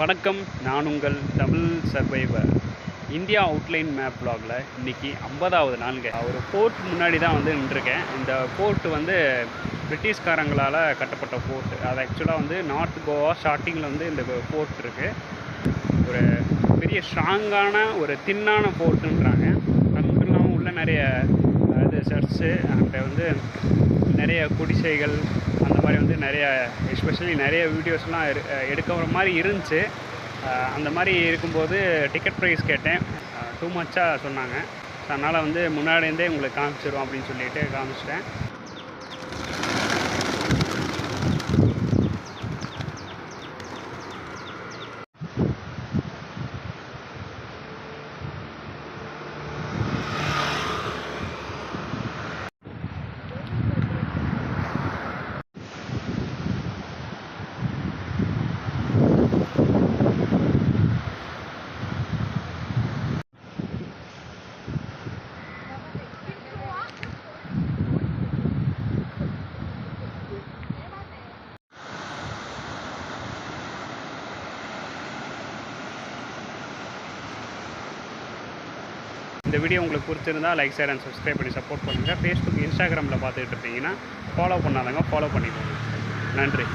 வணக்கம் நான் உங்கள் Tamil survivor. India outline map vlogல இன்னைக்கு ஐம்பதாவது நாளுங்க. ஒரு போர்ட் முன்னாடி தான் வந்து நின்றுருக்கேன். இந்த போர்ட் வந்து பிரிட்டிஷ்காரங்களால் கட்டப்பட்ட போர்ட் அது ஆக்சுவலாக வந்து நார்த் கோவா ஸ்டார்டிங்கில் வந்து இந்த போர்ட் இருக்குது ஒரு பெரிய ஸ்ட்ராங்கான ஒரு தின்னான போர்ட்டுன்றாங்க அது மட்டும் இல்லாமல் உள்ள நிறைய இது சர்ச்சு அண்ட் வந்து நிறைய குடிசைகள் அந்த மாதிரி வந்து நிறைய எஸ்பெஷலி நிறைய வீடியோஸ்லாம் எடுக்கிற மாதிரி இருந்துச்சு. அந்த மாதிரி இருக்கும்போது டிக்கெட் ப்ரைஸ் கேட்டேன். டூ மச்சாக சொன்னாங்க. ஸோ அதனால் வந்து முன்னாடியிருந்தே உங்களுக்கு காமிச்சிரும் அப்படின்னு சொல்லிட்டு காமிச்சிட்டேன். இந்த வீடியோ உங்களுக்கு பிடிச்சிருந்தா லைக் ஷேர் அண்ட் சப்ஸ்கிரைப் பண்ணி சப்போர்ட் பண்ணுங்கள் ஃபேஸ்புக் இன்ஸ்டாகிராமில் பார்த்துட்டு இருந்தீங்கன்னா ஃபாலோ பண்ணாதவங்க ஃபாலோ பண்ணிக்கோங்க. நன்றி.